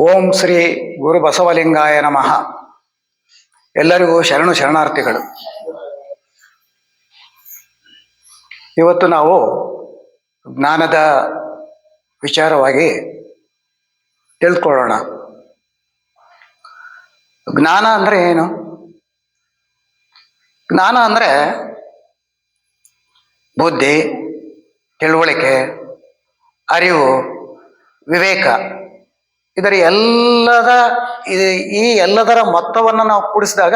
ಓಂ ಶ್ರೀ ಗುರು ಬಸವಲಿಂಗಾಯ ನಮಃ. ಎಲ್ಲರಿಗೂ ಶರಣು ಶರಣಾರ್ಥಿಗಳು. ಇವತ್ತು ನಾವು ಜ್ಞಾನದ ವಿಚಾರವಾಗಿ ತಿಳ್ಕೊಳ್ಳೋಣ. ಜ್ಞಾನ ಅಂದರೆ ಏನು? ಜ್ಞಾನ ಅಂದರೆ ಬುದ್ಧಿ, ತಿಳುವಳಿಕೆ, ಅರಿವು ವಿವೇಕ. ಇದರ ಎಲ್ಲದ, ಈ ಎಲ್ಲದರ ಮೊತ್ತವನ್ನು ನಾವು ಕೂಡಿಸಿದಾಗ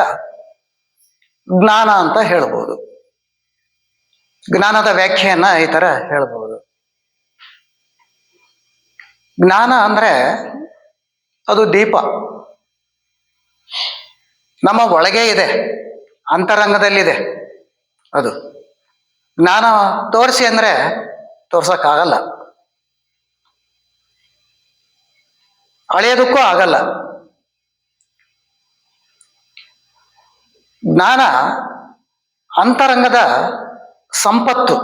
ಜ್ಞಾನ ಅಂತ ಹೇಳ್ಬೋದು. ಜ್ಞಾನದ ವ್ಯಾಖ್ಯೆಯನ್ನ ಈ ತರ ಹೇಳ್ಬೋದು. ಜ್ಞಾನ ಅಂದ್ರೆ ಅದು ದೀಪ. ನಮ್ಮ ಒಳಗೆ ಇದೆ, ಅಂತರಂಗದಲ್ಲಿದೆ ಅದು. ಜ್ಞಾನ ತೋರಿಸಿ ಅಂದ್ರೆ ತೋರ್ಸಕ್ಕಾಗಲ್ಲ. ಅಳೆಯೋದಕ್ಕೂ ಆಗಲ್ಲ. ಜ್ಞಾನ ಅಂತರಂಗದ ಸಂಪತ್ತು.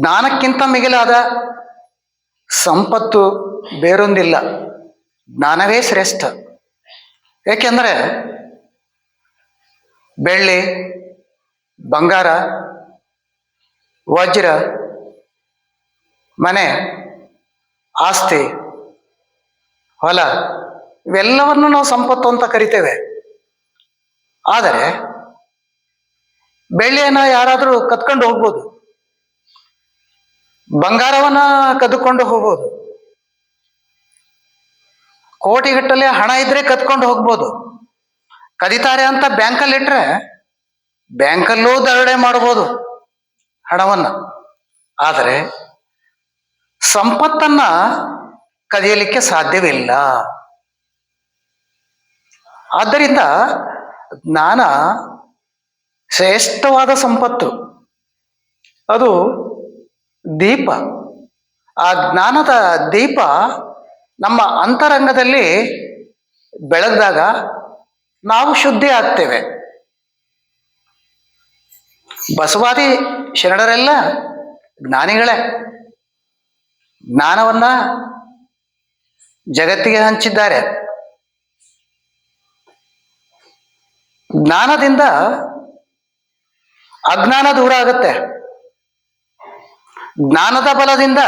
ಜ್ಞಾನಕ್ಕಿಂತ ಮಿಗಿಲಾದ ಸಂಪತ್ತು ಬೇರೊಂದಿಲ್ಲ. ಜ್ಞಾನವೇ ಶ್ರೇಷ್ಠ. ಏಕೆಂದರೆ ಬೆಳ್ಳಿ, ಬಂಗಾರ, ವಜ್ರ, ಮನೆ ಆಸ್ತಿ, ಹೊಲ, ಇವೆಲ್ಲವನ್ನು ನಾವು ಸಂಪತ್ತು ಅಂತ ಕರಿತೇವೆ. ಆದರೆ, ಬೆಳ್ಳಿಯನ್ನ ಯಾರಾದರೂ ಕತ್ಕೊಂಡು ಹೋಗ್ಬೋದು. ಬಂಗಾರವನ್ನ ಕದ್ದುಕೊಂಡು ಹೋಗ್ಬೋದು. ಕೋಟಿಗಟ್ಟಲೆ ಹಣ ಇದ್ರೆ ಕತ್ಕೊಂಡು ಹೋಗ್ಬೋದು. ಕದಿತಾರೆ ಅಂತ ಬ್ಯಾಂಕಲ್ಲಿ ಇಟ್ರೆ, ಬ್ಯಾಂಕಲ್ಲೂ ದರೋಡೆ ಮಾಡ್ಬೋದು ಹಣವನ್ನ. ಆದರೆ ಸಂಪತ್ತನ್ನ ಕದಿಯಲಿಕ್ಕೆ ಸಾಧ್ಯವಿಲ್ಲ. ಆದ್ದರಿಂದ ಜ್ಞಾನ ಶ್ರೇಷ್ಠವಾದ ಸಂಪತ್ತು. ಅದು ದೀಪ. ಆ ಜ್ಞಾನದ ದೀಪ ನಮ್ಮ ಅಂತರಂಗದಲ್ಲಿ ಬೆಳೆದಾಗ ನಾವು ಶುದ್ಧಿ ಆಗ್ತೇವೆ. ಬಸವಾದಿ ಶರಣರೆಲ್ಲ ಜ್ಞಾನಿಗಳೇ. ಜ್ಞಾನವನ್ನ ಜಗತ್ತಿಗೆ ಹಂಚಿದ್ದಾರೆ. ಜ್ಞಾನದಿಂದ ಅಜ್ಞಾನ ದೂರ ಆಗುತ್ತೆ. ಜ್ಞಾನದ ಬಲದಿಂದ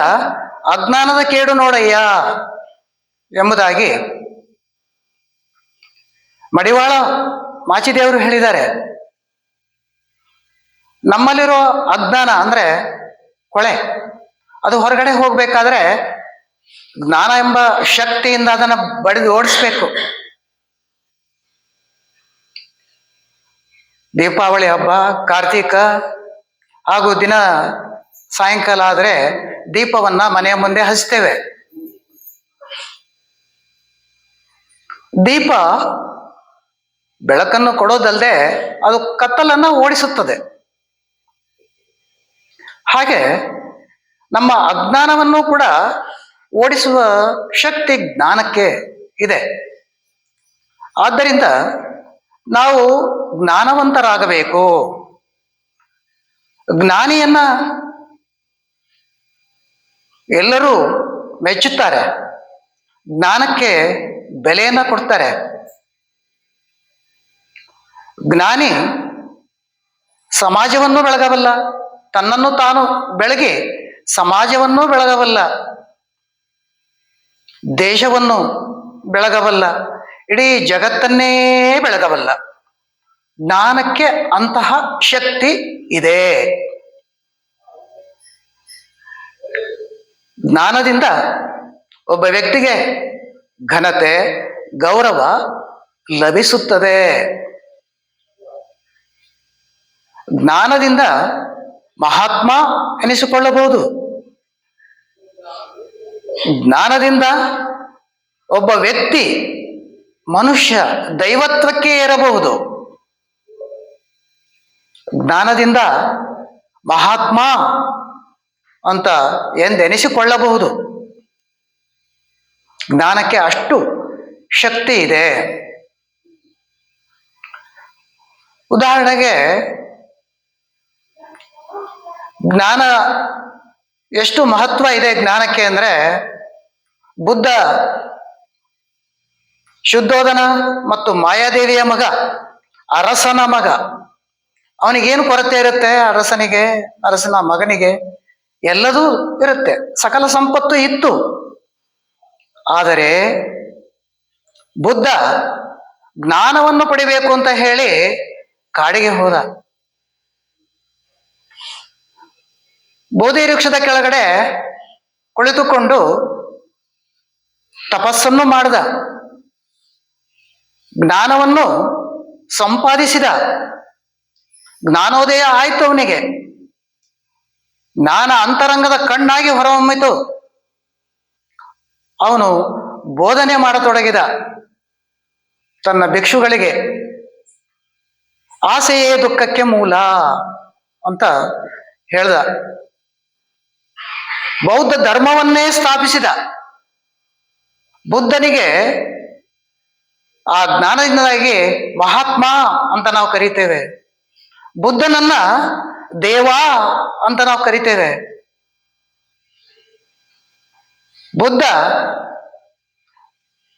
ಅಜ್ಞಾನದ ಕೇಡು ನೋಡಯ್ಯ ಎಂಬುದಾಗಿ ಮಡಿವಾಳ ಮಾಚಿದೇವರು ಹೇಳಿದ್ದಾರೆ. ನಮ್ಮಲ್ಲಿರೋ ಅಜ್ಞಾನ ಅಂದ್ರೆ ಕೊಳೆ. ಅದು ಹೊರಗಡೆ ಹೋಗ್ಬೇಕಾದ್ರೆ ಜ್ಞಾನ ಎಂಬ ಶಕ್ತಿಯಿಂದ ಅದನ್ನ ಬಡಿದು ಓಡಿಸ್ಬೇಕು. ದೀಪಾವಳಿ ಹಬ್ಬ, ಕಾರ್ತೀಕ, ಹಾಗೂ ದಿನ ಸಾಯಂಕಾಲ ಆದರೆ ದೀಪವನ್ನ ಮನೆಯ ಮುಂದೆ ಹಚ್ತೇವೆ. ದೀಪ ಬೆಳಕನ್ನು ಕೊಡೋದಲ್ಲದೆ ಅದು ಕತ್ತಲನ್ನ ಓಡಿಸುತ್ತದೆ. ಹಾಗೆ ನಮ್ಮ ಅಜ್ಞಾನವನ್ನು ಕೂಡ ಓಡಿಸುವ ಶಕ್ತಿ ಜ್ಞಾನಕ್ಕೆ ಇದೆ. ಆದ್ದರಿಂದ ನಾವು ಜ್ಞಾನವಂತರಾಗಬೇಕು. ಜ್ಞಾನಿಯನ್ನ ಎಲ್ಲರೂ ಮೆಚ್ಚುತ್ತಾರೆ. ಜ್ಞಾನಕ್ಕೆ ಬೆಲೆಯನ್ನ ಕೊಡ್ತಾರೆ. ಜ್ಞಾನಿ ಸಮಾಜವನ್ನು ಬೆಳಗಬಲ್ಲ, ತನ್ನನ್ನು ತಾನು ಬೆಳಗಿ ಸಮಾಜವನ್ನು ಬೆಳಗಬಲ್ಲ. ದೇಶವನ್ನು ಬೆಳಗಬಲ್ಲ. ಇಡೀ ಜಗತ್ತನ್ನೇ ಬೆಳಗಬಲ್ಲ. ಜ್ಞಾನಕ್ಕೆ ಅಂತಹ ಶಕ್ತಿ ಇದೆ. ಜ್ಞಾನದಿಂದ ಒಬ್ಬ ವ್ಯಕ್ತಿಗೆ ಘನತೆ, ಗೌರವ ಲಭಿಸುತ್ತದೆ. ಜ್ಞಾನದಿಂದ ಮಹಾತ್ಮ ಎನಿಸಿಕೊಳ್ಳಬಹುದು. ಜ್ಞಾನದಿಂದ ಒಬ್ಬ ವ್ಯಕ್ತಿ ಮನುಷ್ಯ ದೈವತ್ವಕ್ಕೆ ಏರಬಹುದು. ಜ್ಞಾನದಿಂದ ಮಹಾತ್ಮ ಅಂತ ಎಂದೆನಿಸಿಕೊಳ್ಳಬಹುದು. ಜ್ಞಾನಕ್ಕೆ ಅಷ್ಟು ಶಕ್ತಿ ಇದೆ. ಉದಾಹರಣೆಗೆ ಜ್ಞಾನ ಎಷ್ಟು ಮಹತ್ವ ಇದೆ ಜ್ಞಾನಕ್ಕೆ ಅಂದ್ರೆ ಬುದ್ಧ ಶುದ್ಧೋಧನ ಮತ್ತು ಮಾಯಾದೇವಿಯ ಮಗ, ಅರಸನ ಮಗ. ಅವನಿಗೇನು ಕೊರತೆ ಇರುತ್ತೆ ಅರಸನಿಗೆ, ಅರಸನ ಮಗನಿಗೆ? ಎಲ್ಲದೂ ಇರುತ್ತೆ. ಸಕಲ ಸಂಪತ್ತು ಇತ್ತು. ಆದರೆ ಬುದ್ಧ ಜ್ಞಾನವನ್ನು ಪಡಿಬೇಕು ಅಂತ ಹೇಳಿ ಕಾಡಿಗೆ ಹೋದ. ಬೋಧಿ ವೃಕ್ಷದ ಕೆಳಗಡೆ ಕುಳಿತುಕೊಂಡು ತಪಸ್ಸನ್ನು ಮಾಡಿದ. ಜ್ಞಾನವನ್ನು ಸಂಪಾದಿಸಿದ. ಜ್ಞಾನೋದಯ ಆಯಿತು ಅವನಿಗೆ. ಜ್ಞಾನ ಅಂತರಂಗದ ಕಣ್ಣಾಗಿ ಹೊರಹೊಮ್ಮಿತು. ಅವನು ಬೋಧನೆ ಮಾಡತೊಡಗಿದ. ತನ್ನ ಭಿಕ್ಷುಗಳಿಗೆ ಆಸೆಯೇ ದುಃಖಕ್ಕೆ ಮೂಲ ಅಂತ ಹೇಳ್ದ. ಬೌದ್ಧ ಧರ್ಮವನ್ನೇ ಸ್ಥಾಪಿಸಿದ. ಬುದ್ಧನಿಗೆ ಆ ಜ್ಞಾನದಿಂದಾಗಿ ಮಹಾತ್ಮ ಅಂತ ನಾವು ಕರಿತೇವೆ. ಬುದ್ಧನನ್ನ ದೇವ ಅಂತ ನಾವು ಕರಿತೇವೆ. ಬುದ್ಧ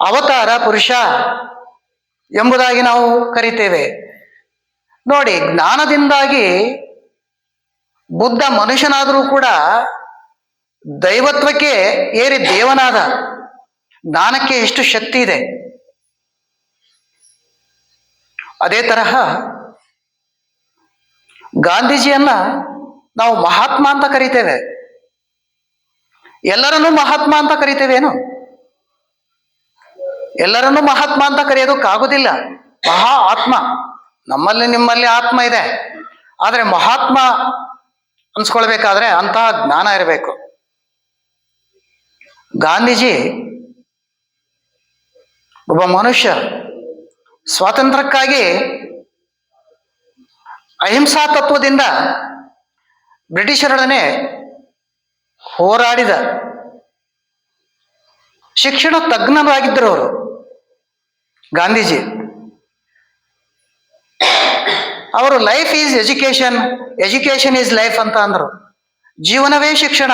ಅವತಾರ ಪುರುಷ ಎಂಬುದಾಗಿ ನಾವು ಕರಿತೇವೆ. ನೋಡಿ, ಜ್ಞಾನದಿಂದಾಗಿ ಬುದ್ಧ ಮನುಷ್ಯನಾದರೂ ಕೂಡ ದೈವತ್ವಕ್ಕೆ ಏರಿ ದೇವನಾದ ಜ್ಞಾನಕ್ಕೆ ಎಷ್ಟು ಶಕ್ತಿ ಇದೆ. ಅದೇ ತರಹ ಗಾಂಧೀಜಿಯನ್ನ ನಾವು ಮಹಾತ್ಮ ಅಂತ ಕರಿತೇವೆ. ಎಲ್ಲರನ್ನೂ ಮಹಾತ್ಮ ಅಂತ ಕರಿತೇವೇನು? ಎಲ್ಲರನ್ನೂ ಮಹಾತ್ಮ ಅಂತ ಕರೆಯೋದಕ್ಕಾಗುದಿಲ್ಲ ಮಹಾ ಆತ್ಮ. ನಮ್ಮಲ್ಲಿ ನಿಮ್ಮಲ್ಲಿ ಆತ್ಮ ಇದೆ. ಆದರೆ ಮಹಾತ್ಮ ಅನ್ಸ್ಕೊಳ್ಬೇಕಾದ್ರೆ ಅಂತಹ ಜ್ಞಾನ ಇರಬೇಕು. ಗಾಂಧೀಜಿ ಒಬ್ಬ ಮನುಷ್ಯ ಸ್ವಾತಂತ್ರ್ಯಕ್ಕಾಗಿ ಅಹಿಂಸಾ ತತ್ವದಿಂದ ಬ್ರಿಟಿಷರೊಡನೆ ಹೋರಾಡಿದ ಶಿಕ್ಷಣ ತಜ್ಞರಾಗಿದ್ದರು ಅವರು ಗಾಂಧೀಜಿ. ಅವರು life is education education is life ಅಂತ ಅಂದರು. ಜೀವನವೇ ಶಿಕ್ಷಣ,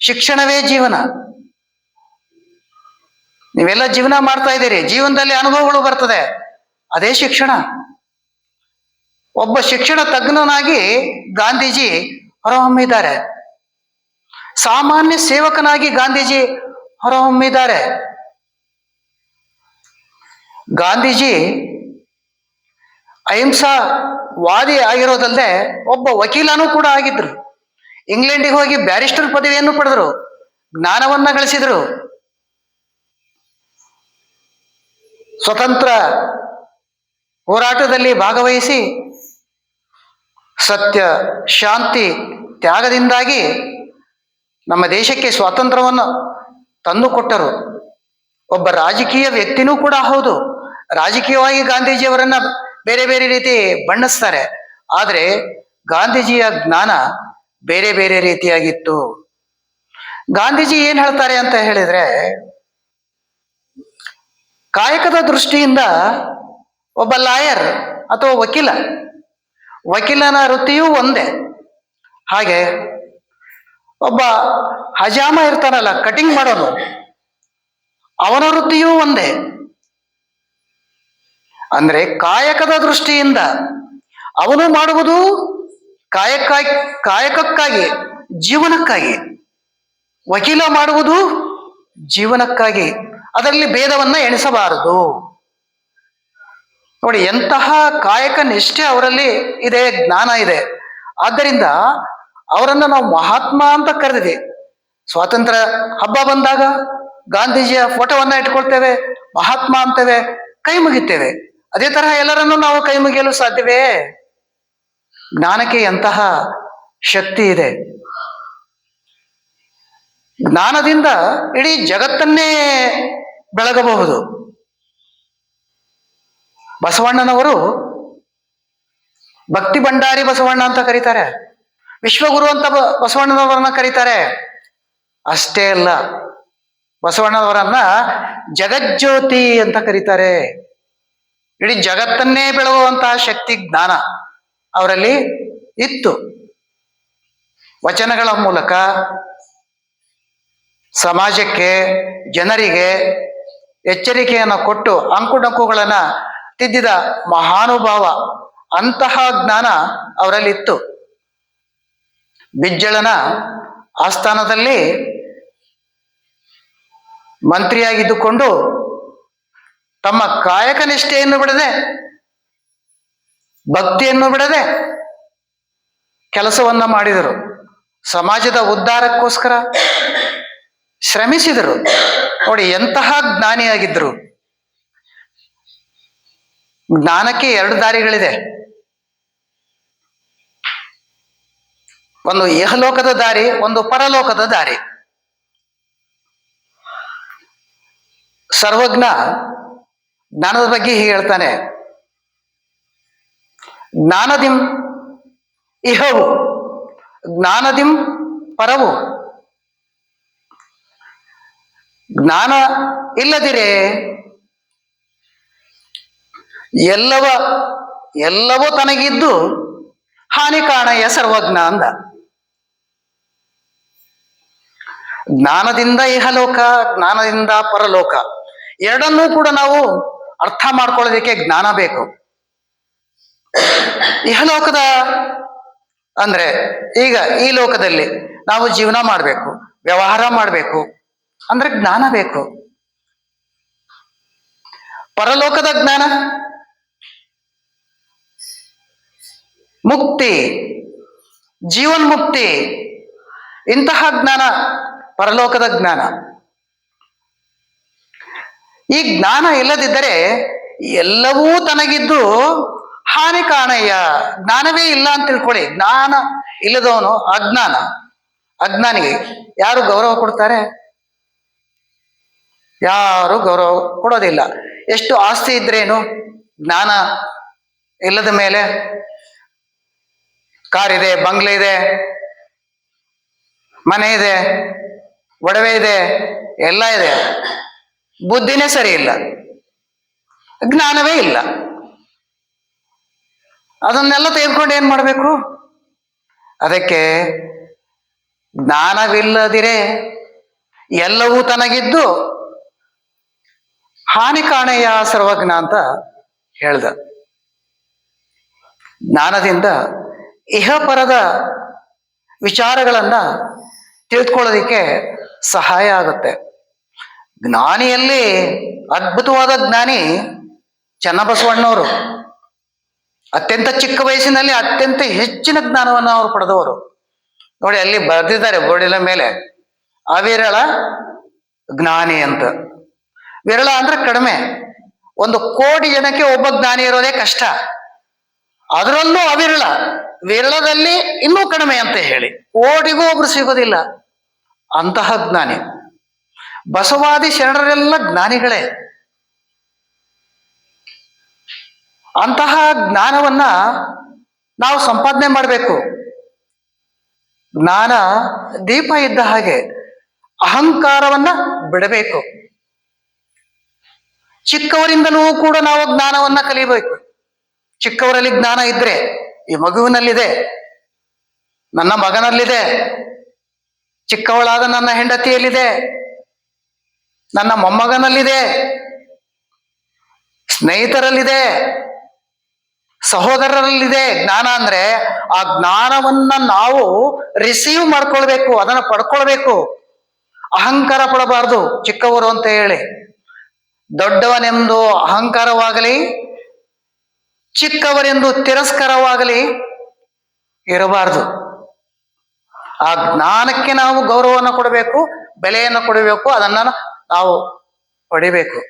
ಶಿಕ್ಷಣವೇ ಜೀವನ. ನೀವೆಲ್ಲ ಜೀವನ ಮಾಡ್ತಾ ಇದ್ದೀರಿ. ಜೀವನದಲ್ಲಿ ಅನುಭವಗಳು ಬರ್ತದೆ. ಅದೇ ಶಿಕ್ಷಣ. ಒಬ್ಬ ಶಿಕ್ಷಣ ತಜ್ಞನಾಗಿ ಗಾಂಧೀಜಿ ಹೊರಹೊಮ್ಮಿದ್ದಾರೆ. ಸಾಮಾನ್ಯ ಸೇವಕನಾಗಿ ಗಾಂಧೀಜಿ ಹೊರಹೊಮ್ಮಿದ್ದಾರೆ. ಗಾಂಧೀಜಿ ಅಹಿಂಸಾ ವಾದಿ ಆಗಿರೋದಲ್ಲದೆ ಒಬ್ಬ ವಕೀಲನೂ ಕೂಡ ಆಗಿದ್ರು. ಇಂಗ್ಲೆಂಡಿಗೆ ಹೋಗಿ ಬ್ಯಾರಿಸ್ಟರ್ ಪದವಿಯನ್ನು ಪಡೆದರು. ಜ್ಞಾನವನ್ನ ಗಳಿಸಿದರು. ಸ್ವತಂತ್ರ ಹೋರಾಟದಲ್ಲಿ ಭಾಗವಹಿಸಿ ಸತ್ಯ, ಶಾಂತಿ ತ್ಯಾಗದಿಂದಾಗಿ ನಮ್ಮ ದೇಶಕ್ಕೆ ಸ್ವಾತಂತ್ರ್ಯವನ್ನು ತಂದುಕೊಟ್ಟರು. ಒಬ್ಬ ರಾಜಕೀಯ ವ್ಯಕ್ತಿನೂ ಕೂಡ ಹೌದು. ರಾಜಕೀಯವಾಗಿ ಗಾಂಧೀಜಿಯವರನ್ನ ಬೇರೆ ಬೇರೆ ರೀತಿ ಬಣ್ಣಿಸ್ತಾರೆ. ಆದರೆ ಗಾಂಧೀಜಿಯ ಜ್ಞಾನ ಬೇರೆ ಬೇರೆ ರೀತಿಯಾಗಿತ್ತು. ಗಾಂಧೀಜಿ ಏನು ಹೇಳ್ತಾರೆ ಅಂತ ಹೇಳಿದ್ರೆ ಕಾಯಕದ ದೃಷ್ಟಿಯಿಂದ ಒಬ್ಬ ಲಾಯರ್ ಅಥವಾ ವಕೀಲ, ವಕೀಲನ ವೃತ್ತಿಯೂ ಒಂದೇ. ಹಾಗೆ ಒಬ್ಬ ಹಜಾಮ ಇರ್ತಾನಲ್ಲ, ಕಟಿಂಗ್ ಮಾಡೋನು, ಅವನ ವೃತ್ತಿಯೂ ಒಂದೇ. ಅಂದ್ರೆ ಕಾಯಕದ ದೃಷ್ಟಿಯಿಂದ ಅವನು ಮಾಡುವುದು ಕಾಯಕ ಕಾಯಕಕ್ಕಾಗಿ, ಜೀವನಕ್ಕಾಗಿ. ವಕೀಲ ಮಾಡುವುದು ಜೀವನಕ್ಕಾಗಿ. ಅದರಲ್ಲಿ ಭೇದವನ್ನ ಎಣಿಸಬಾರದು. ನೋಡಿ, ಎಂತಹ ಕಾಯಕ ನಿಷ್ಠೆ ಅವರಲ್ಲಿ ಇದೆ, ಜ್ಞಾನ ಇದೆ. ಆದ್ದರಿಂದ ಅವರನ್ನು ನಾವು ಮಹಾತ್ಮ ಅಂತ ಕರೆದಿದೆ. ಸ್ವಾತಂತ್ರ್ಯ ಹಬ್ಬ ಬಂದಾಗ ಗಾಂಧೀಜಿಯ ಫೋಟೋವನ್ನ ಇಟ್ಕೊಳ್ತೇವೆ, ಮಹಾತ್ಮ ಅಂತೇವೆ, ಕೈ ಮುಗಿತೇವೆ. ಅದೇ ತರಹ ಎಲ್ಲರನ್ನೂ ನಾವು ಕೈ ಮುಗಿಯಲು ಸಾಧ್ಯವೇ? ಜ್ಞಾನಕ್ಕೆ ಎಂತಹ ಶಕ್ತಿ ಇದೆ. ಜ್ಞಾನದಿಂದ ಇಡೀ ಜಗತ್ತನ್ನೇ ಬೆಳಗಬಹುದು. ಬಸವಣ್ಣನವರು ಭಕ್ತಿ ಭಂಡಾರಿ ಬಸವಣ್ಣ ಅಂತ ಕರೀತಾರೆ. ವಿಶ್ವಗುರು ಅಂತ ಬಸವಣ್ಣನವರನ್ನ ಕರೀತಾರೆ. ಅಷ್ಟೇ ಅಲ್ಲ, ಬಸವಣ್ಣನವರನ್ನ ಜಗಜ್ಯೋತಿ ಅಂತ ಕರೀತಾರೆ. ಇಡೀ ಜಗತ್ತನ್ನೇ ಬೆಳಗುವಂತಹ ಶಕ್ತಿ, ಜ್ಞಾನ ಅವರಲ್ಲಿ ಇತ್ತು. ವಚನಗಳ ಮೂಲಕ ಸಮಾಜಕ್ಕೆ, ಜನರಿಗೆ ಎಚ್ಚರಿಕೆಯನ್ನು ಕೊಟ್ಟು ಅಂಕುಡಂಕುಗಳನ್ನು ತಿದ್ದಿದ ಮಹಾನುಭಾವ ಅಂತಹ ಜ್ಞಾನ ಅವರಲ್ಲಿತ್ತು. ಬಿಜ್ಜಳನ ಆಸ್ಥಾನದಲ್ಲಿ ಮಂತ್ರಿಯಾಗಿದ್ದುಕೊಂಡು ತಮ್ಮ ಕಾಯಕ ನಿಷ್ಠೆಯನ್ನು ಬಿಡದೆ, ಭಕ್ತಿಯನ್ನು ಬಿಡದೆ ಕೆಲಸವನ್ನ ಮಾಡಿದರು. ಸಮಾಜದ ಉದ್ಧಾರಕ್ಕೋಸ್ಕರ ಶ್ರಮಿಸಿದರು. ನೋಡಿ, ಎಂತಹ ಜ್ಞಾನಿಯಾಗಿದ್ರು ಜ್ಞಾನಕ್ಕೆ ಎರಡು ದಾರಿಗಳಿದೆ. ಒಂದು ಯಹಲೋಕದ ದಾರಿ, ಒಂದು ಪರಲೋಕದ ದಾರಿ. ಸರ್ವಜ್ಞ ಜ್ಞಾನದ ಬಗ್ಗೆ ಹೀಗೆ ಹೇಳ್ತಾನೆ. ಜ್ಞಾನದಿಂ ಇಹವು, ಜ್ಞಾನದಿಂ ಪರವು. ಜ್ಞಾನ ಇಲ್ಲದಿರೇ ಎಲ್ಲವ ಎಲ್ಲವೂ ತನಗಿದ್ದು ಹಾನಿ ಸರ್ವಜ್ಞ ಅಂದ. ಜ್ಞಾನದಿಂದ ಇಹಲೋಕ, ಜ್ಞಾನದಿಂದ ಪರಲೋಕ ಎರಡನ್ನೂ ಕೂಡ ನಾವು ಅರ್ಥ ಮಾಡ್ಕೊಳ್ಳೋದಕ್ಕೆ ಜ್ಞಾನ ಬೇಕು. ಇಹಲೋಕದ ಅಂದ್ರೆ ಈಗ ಈ ಲೋಕದಲ್ಲಿ ನಾವು ಜೀವನ ಮಾಡಬೇಕು, ವ್ಯವಹಾರ ಮಾಡಬೇಕು ಅಂದ್ರೆ ಜ್ಞಾನ ಬೇಕು. ಪರಲೋಕದ ಜ್ಞಾನ. ಮುಕ್ತಿ. ಜೀವನ್ ಮುಕ್ತಿ ಇಂತಹ ಜ್ಞಾನ, ಪರಲೋಕದ ಜ್ಞಾನ. ಈ ಜ್ಞಾನ ಇಲ್ಲದಿದ್ದರೆ ಎಲ್ಲವೂ ತನಗಿದ್ದು ಹಾನಿ ಕಾಣಯ್ಯ. ಜ್ಞಾನವೇ ಇಲ್ಲ ಅಂತ ತಿಳ್ಕೊಳ್ಳಿ. ಜ್ಞಾನ ಇಲ್ಲದವನು ಅಜ್ಞಾನ. ಅಜ್ಞಾನಿಗೆ ಯಾರು ಗೌರವ ಕೊಡ್ತಾರೆ? ಯಾರು ಗೌರವ ಕೊಡೋದಿಲ್ಲ. ಎಷ್ಟು ಆಸ್ತಿ ಇದ್ರೇನು ಜ್ಞಾನ ಇಲ್ಲದ ಮೇಲೆ ಕಾರ್ ಇದೆ ಬಂಗ್ಲೆ ಇದೆ, ಮನೆ ಇದೆ, ಒಡವೆ ಇದೆ, ಎಲ್ಲ ಇದೆ. ಬುದ್ಧಿನೇ ಸರಿ ಇಲ್ಲ. ಜ್ಞಾನವೇ ಇಲ್ಲ. ಅದನ್ನೆಲ್ಲ ತೆಗೆದುಕೊಂಡು ಏನು ಮಾಡಬೇಕು? ಅದಕ್ಕೆ ಜ್ಞಾನವಿಲ್ಲದಿರೇ ಎಲ್ಲವೂ ತನಗಿದ್ದು ಹಾನಿ ಕಾಣೆಯ ಸರ್ವಜ್ಞ ಅಂತ ಹೇಳ್ದ. ಜ್ಞಾನದಿಂದ ಇಹಪರದ ವಿಚಾರಗಳನ್ನ ತಿಳಿದುಕೊಳ್ಳೋದಿಕ್ಕೆ ಸಹಾಯ ಆಗುತ್ತೆ. ಜ್ಞಾನಿಯಲ್ಲಿ ಅದ್ಭುತವಾದ ಜ್ಞಾನಿ ಚನ್ನಬಸವಣ್ಣವರು. ಅತ್ಯಂತ ಚಿಕ್ಕ ವಯಸ್ಸಿನಲ್ಲಿ ಅತ್ಯಂತ ಹೆಚ್ಚಿನ ಜ್ಞಾನವನ್ನು ಅವರು ಪಡೆದವರು. ನೋಡಿ ಅಲ್ಲಿ ಬರೆದಿದ್ದಾರೆ ಬೋರ್ಡಿನ ಮೇಲೆ. ಅವಿರಳ ಜ್ಞಾನಿ ಅಂತ. ವಿರಳ ಅಂದ್ರೆ ಕಡಿಮೆ. ಒಂದು ಕೋಟಿ ಜನಕ್ಕೆ ಒಬ್ಬ ಜ್ಞಾನಿ ಇರೋದೇ ಕಷ್ಟ. ಅದರಲ್ಲೂ ಅವಿರಳ. ವಿರಳದಲ್ಲಿ ಇನ್ನೂ ಕಡಿಮೆ ಅಂತ ಹೇಳಿ. ಕೋಟಿಗೂ ಒಬ್ರು ಸಿಗೋದಿಲ್ಲ. ಅಂತಹ ಜ್ಞಾನಿ. ಬಸವಾದಿ ಶರಣರೆಲ್ಲ ಜ್ಞಾನಿಗಳೇ. ಅಂತಹ ಜ್ಞಾನವನ್ನ ನಾವು ಸಂಪಾದನೆ ಮಾಡಬೇಕು. ಜ್ಞಾನ ದೀಪ ಇದ್ದ ಹಾಗೆ ಅಹಂಕಾರವನ್ನ ಬಿಡಬೇಕು. ಚಿಕ್ಕವರಿಂದಲೂ ಕೂಡ ನಾವು ಜ್ಞಾನವನ್ನ ಕಲಿಬೇಕು. ಚಿಕ್ಕವರಲ್ಲಿ ಜ್ಞಾನ ಇದ್ರೆ ಈ ಮಗುವಿನಲ್ಲಿದೆ, ನನ್ನ ಮಗನಲ್ಲಿದೆ, ಚಿಕ್ಕವಳಾದ ನನ್ನ ಹೆಂಡತಿಯಲ್ಲಿದೆ, ನನ್ನ ಮೊಮ್ಮಗನಲ್ಲಿದೆ, ಸ್ನೇಹಿತರಲ್ಲಿದೆ, ಸಹೋದರರಲ್ಲಿದೆ. ಜ್ಞಾನ ಅಂದ್ರೆ ಆ ಜ್ಞಾನವನ್ನ ನಾವು ರಿಸೀವ್ ಮಾಡ್ಕೊಳ್ಬೇಕು, ಅದನ್ನ ಪಡ್ಕೊಳ್ಬೇಕು. ಅಹಂಕಾರ ಪಡಬಾರ್ದು ಚಿಕ್ಕವರು ಅಂತ ಹೇಳಿ. ದೊಡ್ಡವನೆಂದು ಅಹಂಕಾರವಾಗಲಿ ಚಿಕ್ಕವರೆಂದು ತಿರಸ್ಕಾರವಾಗಲಿ ಇರಬಾರದು. ಆ ಜ್ಞಾನಕ್ಕೆ ನಾವು ಗೌರವವನ್ನು ಕೊಡಬೇಕು, ಬೆಲೆಯನ್ನು ಕೊಡಬೇಕು, ಅದನ್ನ ನಾವು ಪಡಿಬೇಕು.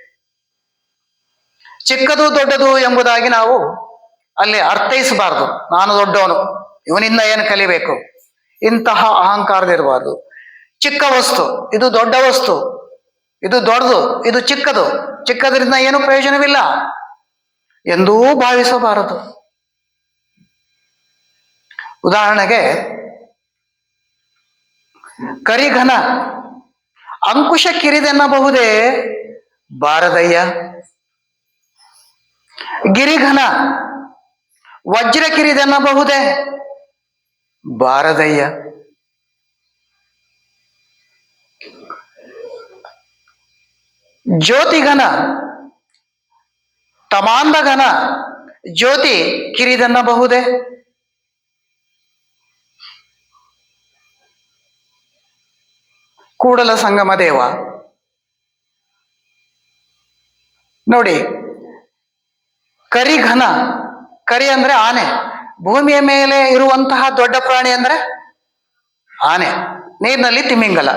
ಚಿಕ್ಕದು ದೊಡ್ಡದು ಎಂಬುದಾಗಿ ನಾವು ಅಲ್ಲಿ ಅರ್ಥೈಸಬಾರದು. ನಾನು ದೊಡ್ಡವನು, ಇವನಿಂದ ಏನು ಕಲಿಬೇಕು? ಇಂತಹ ಅಹಂಕಾರದಿರಬಾರದು. ಚಿಕ್ಕ ವಸ್ತು, ಇದು ದೊಡ್ಡ ವಸ್ತು. ಇದು ದೊಡ್ಡದು, ಇದು ಚಿಕ್ಕದು. ಚಿಕ್ಕದರಿಂದ ಏನು ಪ್ರಯೋಜನವಿಲ್ಲ. ಎಂದೂ ಭಾವಿಸಬಾರದು. ಉದಾಹರಣೆಗೆ, ಕರಿಘನ, ಅಂಕುಶ ಕಿರಿದೆನ್ನಬಹುದೇ? ಬಾರದಯ್ಯ. ಗಿರಿಘನ, ವಜ್ರ ಕಿರಿದೆನ್ನಬಹುದೇ? ಬಾರದಯ್ಯ. ಜ್ಯೋತಿಘನ ತಮಾಂಧಘನ ಜ್ಯೋತಿ ಕಿರಿದನ್ನಬಹುದೇ? ಕೂಡಲ ಸಂಗಮ ದೇವ. ನೋಡಿ, ಕರಿಘನ, ಕರಿ ಅಂದ್ರೆ ಆನೆ. ಭೂಮಿಯ ಮೇಲೆ ಇರುವಂತಹ ದೊಡ್ಡ ಪ್ರಾಣಿ ಅಂದ್ರೆ ಆನೆ. ನೀರಿನಲ್ಲಿ ತಿಮಿಂಗಲ.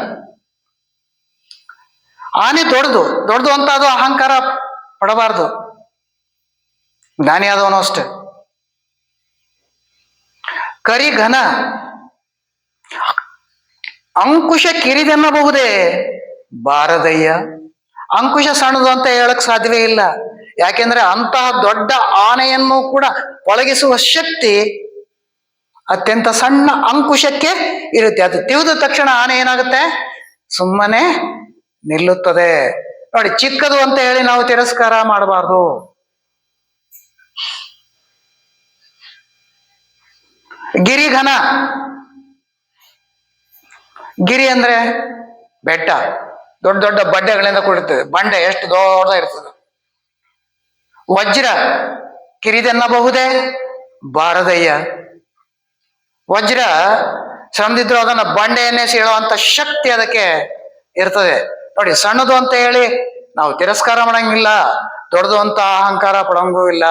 ಆನೆ ದೊಡ್ಡದು ದೊಡ್ಡದು ಅಂತ ಅದು ಅಹಂಕಾರ ಪಡಬಾರ್ದು. ಜ್ಞಾನಿ ಆದವನು ಅಷ್ಟೆ. ಕರಿ ಘನ ಅಂಕುಶ ಕಿರಿದೆನ್ನಬಹುದೇ? ಬಾರದಯ್ಯ, ಅಂಕುಶ ಸಣ್ಣದು ಅಂತ ಹೇಳಕ್ ಸಾಧ್ಯವೇ ಇಲ್ಲ. ಯಾಕೆಂದ್ರೆ ಅಂತಹ ದೊಡ್ಡ ಆನೆಯನ್ನು ಕೂಡ ಒಳಗಿಸುವ ಶಕ್ತಿ ಅತ್ಯಂತ ಸಣ್ಣ ಅಂಕುಶಕ್ಕೆ ಇರುತ್ತೆ. ಅದು ತಿಳಿದ ತಕ್ಷಣ ಆನೆ ಏನಾಗುತ್ತೆ? ಸುಮ್ಮನೆ ನಿಲ್ಲುತ್ತದೆ. ನೋಡಿ, ಚಿಕ್ಕದು ಅಂತ ಹೇಳಿ ನಾವು ತಿರಸ್ಕಾರ ಮಾಡಬಾರ್ದು. ಗಿರಿಘನ. ಗಿರಿ ಅಂದ್ರೆ ಬೆಟ್ಟ. ದೊಡ್ಡ ದೊಡ್ಡ ಬಂಡೆಗಳಿಂದ ಕೂಡಿರ್ತದೆ. ಬಂಡೆ ಎಷ್ಟು ದೊಡ್ಡ ಇರ್ತದೆ. ವಜ್ರ. ಕಿರಿದೆನ್ನಬಹುದೇ? ಬಾರದಯ್ಯ. ವಜ್ರ ಶ್ರಮದಿದ್ರು ಅದನ್ನ ಬಂಡೆಯನ್ನೇ ಸೇಳುವಂತ ಶಕ್ತಿ ಅದಕ್ಕೆ ಇರ್ತದೆ. ನೋಡಿ, ಸಣ್ಣದು ಅಂತ ಹೇಳಿ ನಾವು ತಿರಸ್ಕಾರ ಮಾಡಂಗಿಲ್ಲ, ದೊಡ್ಡದು ಅಂತ ಅಹಂಕಾರ ಪಡಂಗೂ ಇಲ್ಲ.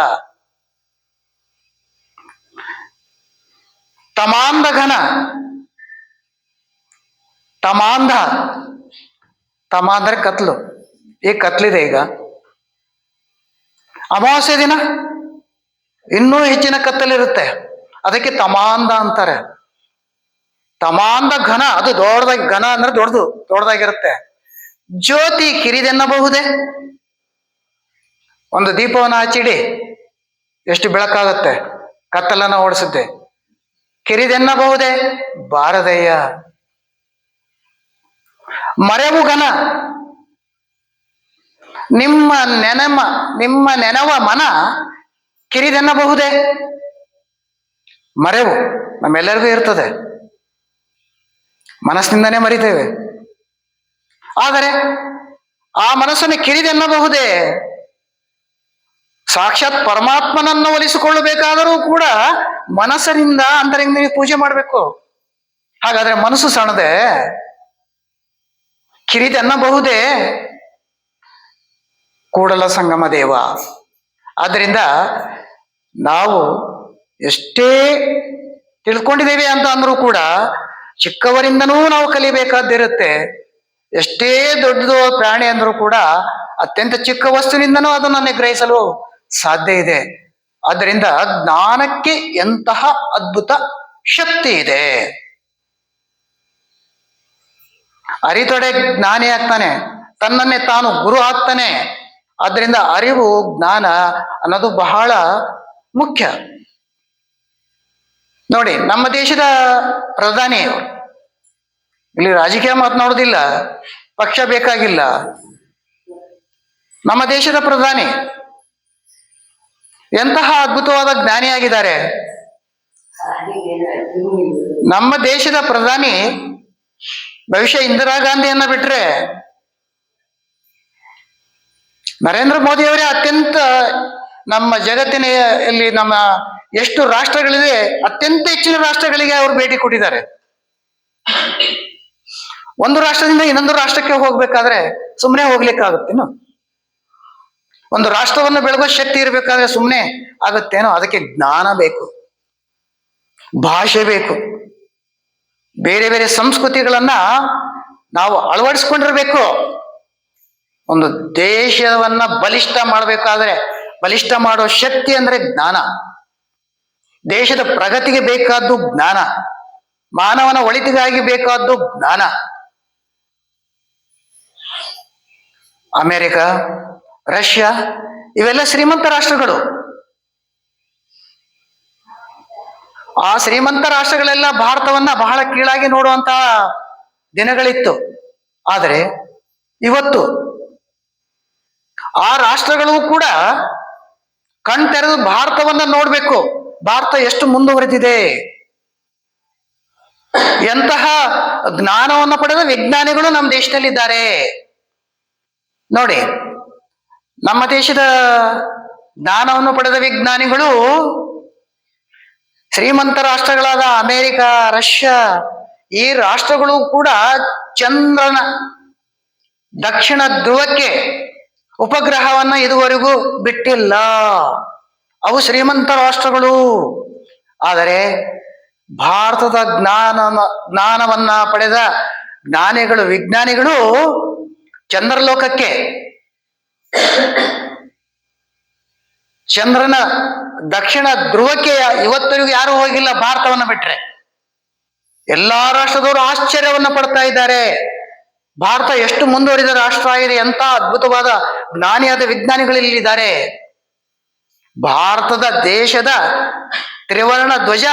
ತಮಾಂಧ ಘನ. ತಮಾಂಧ. ತಮ ಕತ್ಲು. ಈಗ ಕತ್ಲಿದೆ ಈಗ. ಅಮಾವಾಸ್ಯ ದಿನ. ಇನ್ನೂ ಹೆಚ್ಚಿನ ಕತ್ತಲಿರುತ್ತೆ. ಅದಕ್ಕೆ ತಮಾಂಧ ಅಂತಾರೆ. ತಮಾಂಧ ಘನ, ಅದು ದೊಡ್ಡದಾಗಿ ಘನ ಅಂದ್ರೆ ದೊಡ್ಡದು, ದೊಡ್ಡದಾಗಿರುತ್ತೆ. ಜ್ಯೋತಿ ಕಿರಿದೆನ್ನಬಹುದೇ? ಒಂದು ದೀಪವನ್ನು ಹಚ್ಚಿಡಿ. ಎಷ್ಟು ಬೆಳಕಾಗುತ್ತೆ. ಕತ್ತಲನ್ನ ಓಡಿಸುತ್ತೆ. ಕಿರಿದೆನ್ನಬಹುದೇ? ಬಾರದಯ್ಯ. ಮರೆವು ಘನ ನಿಮ್ಮ ನೆನಮ, ನಿಮ್ಮ ನೆನವ ಮನ ಕಿರಿದೆನ್ನಬಹುದೇ? ಮರೆವು. ನಮ್ಮೆಲ್ಲರಿಗೂ ಇರ್ತದೆ. ಮನಸ್ಸಿನಿಂದನೇ ಮರಿತೇವೆ. ಆದರೆ ಆ ಮನಸ್ಸನ್ನು ಕಿರಿದೆನ್ನಬಹುದೇ? ಸಾಕ್ಷಾತ್ ಪರಮಾತ್ಮನನ್ನು ಒಲಿಸಿಕೊಳ್ಳಬೇಕಾದರೂ ಕೂಡ ಮನಸ್ಸಿನಿಂದ ಅಂತರಿಂದ ಪೂಜೆ ಮಾಡಬೇಕು. ಹಾಗಾದ್ರೆ ಮನಸ್ಸು ಸಣ್ಣದೆ, ಕಿರಿದೆನ್ನಬಹುದೇ? ಕೂಡಲ ಸಂಗಮ ದೇವ. ಆದ್ದರಿಂದ ನಾವು ಎಷ್ಟೇ ತಿಳ್ಕೊಂಡಿದ್ದೇವೆ ಅಂತ ಅಂದ್ರೂ ಕೂಡ ಚಿಕ್ಕವರಿಂದನೂ ನಾವು ಕಲಿಬೇಕಾದ್ದಿರುತ್ತೆ. ಎಷ್ಟೇ ದೊಡ್ಡದು ಪ್ರಾಣಿ ಅಂದ್ರೂ ಕೂಡ ಅತ್ಯಂತ ಚಿಕ್ಕ ವಸ್ತುವಿನಿಂದನೂ ಅದನ್ನು ನಿಗ್ರಹಿಸಲು ಸಾಧ್ಯ ಇದೆ. ಆದ್ದರಿಂದ ಜ್ಞಾನಕ್ಕೆ ಎಂತಹ ಅದ್ಭುತ ಶಕ್ತಿ ಇದೆ. ಅರಿತೊಡೆ ಜ್ಞಾನಿ ಆಗ್ತಾನೆ. ತನ್ನನ್ನೇ ತಾನು ಗುರು ಆಗ್ತಾನೆ. ಆದ್ದರಿಂದ ಅರಿವು, ಜ್ಞಾನ ಅನ್ನೋದು ಬಹಳ ಮುಖ್ಯ. ನೋಡಿ, ನಮ್ಮ ದೇಶದ ಪ್ರಧಾನಿ ಇಲ್ಲಿ ರಾಜಕೀಯ ಮಾತನಾಡೋದಿಲ್ಲ ಪಕ್ಷ ಬೇಕಾಗಿಲ್ಲ. ನಮ್ಮ ದೇಶದ ಪ್ರಧಾನಿ ಎಂತಹ ಅದ್ಭುತವಾದ ಜ್ಞಾನಿಯಾಗಿದ್ದಾರೆ. ನಮ್ಮ ದೇಶದ ಪ್ರಧಾನಿ ಭವಿಷ್ಯ ಇಂದಿರಾ ಗಾಂಧಿಯನ್ನ ಬಿಟ್ರೆ ನರೇಂದ್ರ ಮೋದಿ ಅವರೇ ಅತ್ಯಂತ ನಮ್ಮ ಜಗತ್ತಿನ ಇಲ್ಲಿ ನಮ್ಮ ಎಷ್ಟು ರಾಷ್ಟ್ರಗಳಿದೆ ಅತ್ಯಂತ ಹೆಚ್ಚಿನ ರಾಷ್ಟ್ರಗಳಿಗೆ ಅವರು ಭೇಟಿ ಕೊಟ್ಟಿದ್ದಾರೆ. ಒಂದು ರಾಷ್ಟ್ರದಿಂದ ಇನ್ನೊಂದು ರಾಷ್ಟ್ರಕ್ಕೆ ಹೋಗ್ಬೇಕಾದ್ರೆ ಸುಮ್ಮನೆ ಹೋಗ್ಲಿಕ್ಕಾಗುತ್ತೇನು ಒಂದು ರಾಷ್ಟ್ರವನ್ನು ಬೆಳಗೋ ಶಕ್ತಿ ಇರಬೇಕಾದ್ರೆ ಸುಮ್ಮನೆ ಆಗುತ್ತೇನೋ? ಅದಕ್ಕೆ ಜ್ಞಾನ ಬೇಕು. ಭಾಷೆ ಬೇಕು. ಬೇರೆ ಬೇರೆ ಸಂಸ್ಕೃತಿಗಳನ್ನ ನಾವು ಅಳವಡಿಸ್ಕೊಂಡಿರ್ಬೇಕು. ಒಂದು ದೇಶವನ್ನ ಬಲಿಷ್ಠ ಮಾಡಬೇಕಾದ್ರೆ, ಬಲಿಷ್ಠ ಮಾಡೋ ಶಕ್ತಿ ಅಂದ್ರೆ ಜ್ಞಾನ. ದೇಶದ ಪ್ರಗತಿಗೆ ಬೇಕಾದ್ದು ಜ್ಞಾನ. ಮಾನವನ ಒಳಿತಿಗಾಗಿ ಬೇಕಾದ್ದು ಜ್ಞಾನ. ಅಮೆರಿಕ, ರಷ್ಯಾ, ಇವೆಲ್ಲ ಶ್ರೀಮಂತ ರಾಷ್ಟ್ರಗಳು. ಆ ಶ್ರೀಮಂತ ರಾಷ್ಟ್ರಗಳೆಲ್ಲ ಭಾರತವನ್ನ ಬಹಳ ಕೀಳಾಗಿ ನೋಡುವಂತಹ ದಿನಗಳಿತ್ತು. ಆದರೆ ಇವತ್ತು ಆ ರಾಷ್ಟ್ರಗಳು ಕೂಡ ಕಣ್ ತೆರೆದು ಭಾರತವನ್ನ ನೋಡ್ಬೇಕು. ಭಾರತ ಎಷ್ಟು ಮುಂದುವರೆದಿದೆ. ಎಂತಹ ಜ್ಞಾನವನ್ನು ಪಡೆದ ವಿಜ್ಞಾನಿಗಳು ನಮ್ಮ ದೇಶದಲ್ಲಿದ್ದಾರೆ. ನೋಡಿ, ನಮ್ಮ ದೇಶದ ಜ್ಞಾನವನ್ನು ಪಡೆದ ವಿಜ್ಞಾನಿಗಳು ಶ್ರೀಮಂತ ರಾಷ್ಟ್ರಗಳಾದ ಅಮೆರಿಕ, ರಷ್ಯಾ, ಈ ರಾಷ್ಟ್ರಗಳು ಕೂಡ ಚಂದ್ರನ ದಕ್ಷಿಣ ಧ್ರುವಕ್ಕೆ ಉಪಗ್ರಹವನ್ನ ಇದುವರೆಗೂ ಬಿಟ್ಟಿಲ್ಲ. ಅವು ಶ್ರೀಮಂತ ರಾಷ್ಟ್ರಗಳು. ಆದರೆ ಭಾರತದ ಜ್ಞಾನ ಜ್ಞಾನವನ್ನ ಪಡೆದ ಜ್ಞಾನಿಗಳು, ವಿಜ್ಞಾನಿಗಳು ಚಂದ್ರಲೋಕಕ್ಕೆ. ಚಂದ್ರನ ದಕ್ಷಿಣ ಧ್ರುವಕ್ಕೆ ಇವತ್ತರಿಗೂ ಯಾರು ಹೋಗಿಲ್ಲ, ಭಾರತವನ್ನ ಬಿಟ್ರೆ. ಎಲ್ಲಾ ರಾಷ್ಟ್ರದವರು ಆಶ್ಚರ್ಯವನ್ನ ಪಡ್ತಾ ಇದ್ದಾರೆ. ಭಾರತ ಎಷ್ಟು ಮುಂದುವರಿದ ರಾಷ್ಟ್ರ ಆಗಿದೆ ಎಂತ ಅದ್ಭುತವಾದ ಜ್ಞಾನಿಯಾದ ವಿಜ್ಞಾನಿಗಳು ಇಲ್ಲಿದ್ದಾರೆ ಭಾರತದ ದೇಶದ ತ್ರಿವರ್ಣ ಧ್ವಜ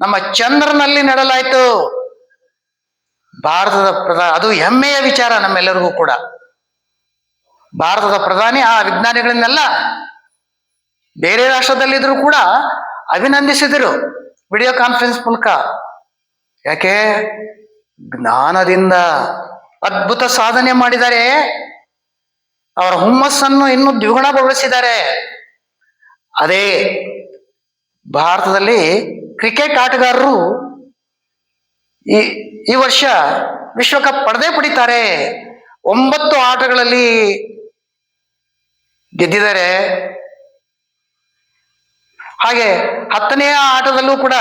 ನಮ್ಮ ಚಂದ್ರನಲ್ಲಿ ನೆಡಲಾಯ್ತು. ಭಾರತದ ಪ್ರಧಾನ, ಅದು ಹೆಮ್ಮೆಯ ವಿಚಾರ ನಮ್ಮೆಲ್ಲರಿಗೂ ಕೂಡ. ಭಾರತದ ಪ್ರಧಾನಿ ಆ ವಿಜ್ಞಾನಿಗಳನ್ನೆಲ್ಲ ಬೇರೆ ರಾಷ್ಟ್ರದಲ್ಲಿದ್ದರೂ ಕೂಡ ಅಭಿನಂದಿಸಿದರು ವಿಡಿಯೋ ಕಾನ್ಫರೆನ್ಸ್ ಮೂಲಕ. ಯಾಕೆ? ಜ್ಞಾನದಿಂದ ಅದ್ಭುತ ಸಾಧನೆ ಮಾಡಿದ್ದಾರೆ. ಅವರ ಹುಮ್ಮಸ್ಸನ್ನು ಇನ್ನೂ ದ್ವಿಗುಣಗೊಳಿಸಿದ್ದಾರೆ. ಅದೇ ಭಾರತದಲ್ಲಿ ಕ್ರಿಕೆಟ್ ಆಟಗಾರರು ಈ ಈ ವರ್ಷ ವಿಶ್ವಕಪ್ ಪಡೆದೇ ಪಡಿತಾರೆ. ಒಂಬತ್ತು ಆಟಗಳಲ್ಲಿ ಗೆದ್ದಿದ್ದಾರೆ. ಹಾಗೆ ಹತ್ತನೆಯ ಆಟದಲ್ಲೂ ಕೂಡ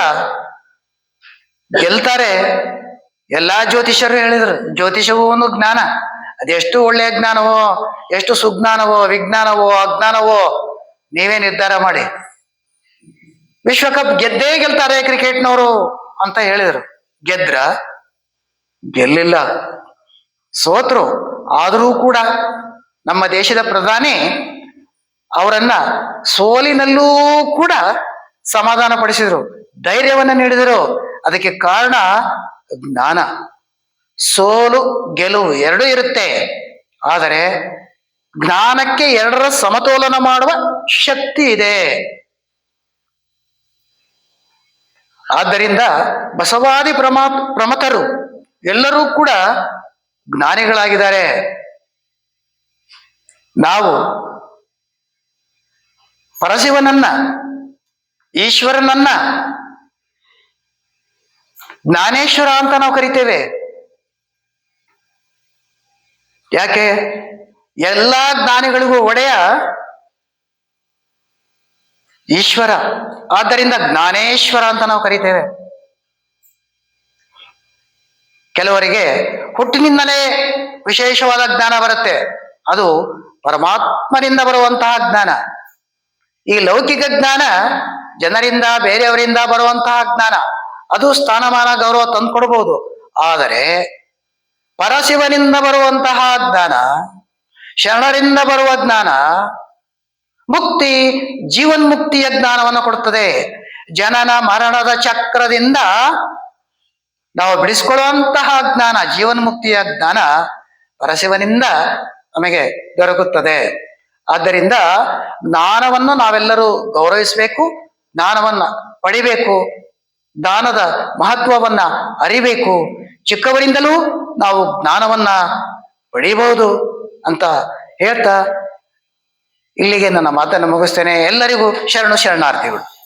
ಗೆಲ್ತಾರೆ. ಎಲ್ಲಾ ಜ್ಯೋತಿಷರು ಹೇಳಿದ್ರು ಜ್ಯೋತಿಷವು ಒಂದು ಜ್ಞಾನ. ಅದೆಷ್ಟು ಒಳ್ಳೆಯ ಜ್ಞಾನವೋ, ಎಷ್ಟು ಸುಜ್ಞಾನವೋ, ವಿಜ್ಞಾನವೋ, ಅಜ್ಞಾನವೋ, ನೀವೇ ನಿರ್ಧಾರ ಮಾಡಿ. ವಿಶ್ವಕಪ್ ಗೆದ್ದೇ ಗೆಲ್ತಾರೆ ಕ್ರಿಕೆಟ್ನವರು ಅಂತ ಹೇಳಿದರು. ಗೆದ್ರ ಗೆಲ್ಲಿಲ್ಲ. ಸೋತರು. ಆದರೂ ಕೂಡ ನಮ್ಮ ದೇಶದ ಪ್ರಧಾನಿ ಅವರನ್ನ ಸೋಲಿನಲ್ಲೂ ಕೂಡ ಸಮಾಧಾನ ಪಡಿಸಿದ್ರು ಧೈರ್ಯವನ್ನ ನೀಡಿದರು. ಅದಕ್ಕೆ ಕಾರಣ ಜ್ಞಾನ. ಸೋಲು, ಗೆಲುವು ಎರಡೂ ಇರುತ್ತೆ. ಆದರೆ ಜ್ಞಾನಕ್ಕೆ ಎರಡರ ಸಮತೋಲನ ಮಾಡುವ ಶಕ್ತಿ ಇದೆ. ಆದ್ದರಿಂದ ಬಸವಾದಿ ಪ್ರಮಾ, ಪ್ರಮಥರು ಎಲ್ಲರೂ ಕೂಡ ಜ್ಞಾನಿಗಳಾಗಿದ್ದಾರೆ. ನಾವು ಪರಶಿವನನ್ನ, ಈಶ್ವರನನ್ನ, ಜ್ಞಾನೇಶ್ವರ ಅಂತ ನಾವು ಕರಿತೇವೆ. ಯಾಕೆ? ಎಲ್ಲಾ ಜ್ಞಾನಿಗಳಿಗೂ ಒಡೆಯ ಈಶ್ವರ. ಆದ್ದರಿಂದ ಜ್ಞಾನೇಶ್ವರ ಅಂತ ನಾವು ಕರಿತೇವೆ. ಕೆಲವರಿಗೆ ಹುಟ್ಟಿನಿಂದಲೇ ವಿಶೇಷವಾದ ಜ್ಞಾನ ಬರುತ್ತೆ. ಅದು ಪರಮಾತ್ಮನಿಂದ ಬರುವಂತಹ ಜ್ಞಾನ. ಈ ಲೌಕಿಕ ಜ್ಞಾನ ಜನರಿಂದ, ಬೇರೆಯವರಿಂದ ಬರುವಂತಹ ಜ್ಞಾನ. ಅದು ಸ್ಥಾನಮಾನ ಗೌರವ ತಂದುಕೊಡ್ಬೋದು. ಆದರೆ ಪರಶಿವನಿಂದ ಬರುವಂತಹ ಜ್ಞಾನ, ಶರಣರಿಂದ ಬರುವ ಜ್ಞಾನ, ಮುಕ್ತಿ, ಜೀವನ್ಮುಕ್ತಿಯ ಜ್ಞಾನವನ್ನು ಕೊಡುತ್ತದೆ ಜನನ ಮರಣದ ಚಕ್ರದಿಂದ ನಾವು ಬಿಡಿಸ್ಕೊಳ್ಳುವಂತಹ ಜ್ಞಾನ, ಜೀವನ್ಮುಕ್ತಿಯ ಜ್ಞಾನ ಪರಶಿವನಿಂದ ನಮಗೆ ದೊರಕುತ್ತದೆ. ಆದ್ದರಿಂದ ಜ್ಞಾನವನ್ನು ನಾವೆಲ್ಲರೂ ಗೌರವಿಸಬೇಕು, ಜ್ಞಾನವನ್ನ ಪಡಿಬೇಕು, ಜ್ಞಾನದ ಮಹತ್ವವನ್ನ ಅರಿಬೇಕು. ಚಿಕ್ಕವರಿಂದಲೂ ನಾವು ಜ್ಞಾನವನ್ನ ಪಡಿಬಹುದು ಅಂತ ಹೇಳ್ತಾ ಇಲ್ಲಿಗೆ ನನ್ನ ಮಾತನ್ನು ಮುಗಿಸ್ತೇನೆ. ಎಲ್ಲರಿಗೂ ಶರಣು ಶರಣಾರ್ಥಿಗಳು.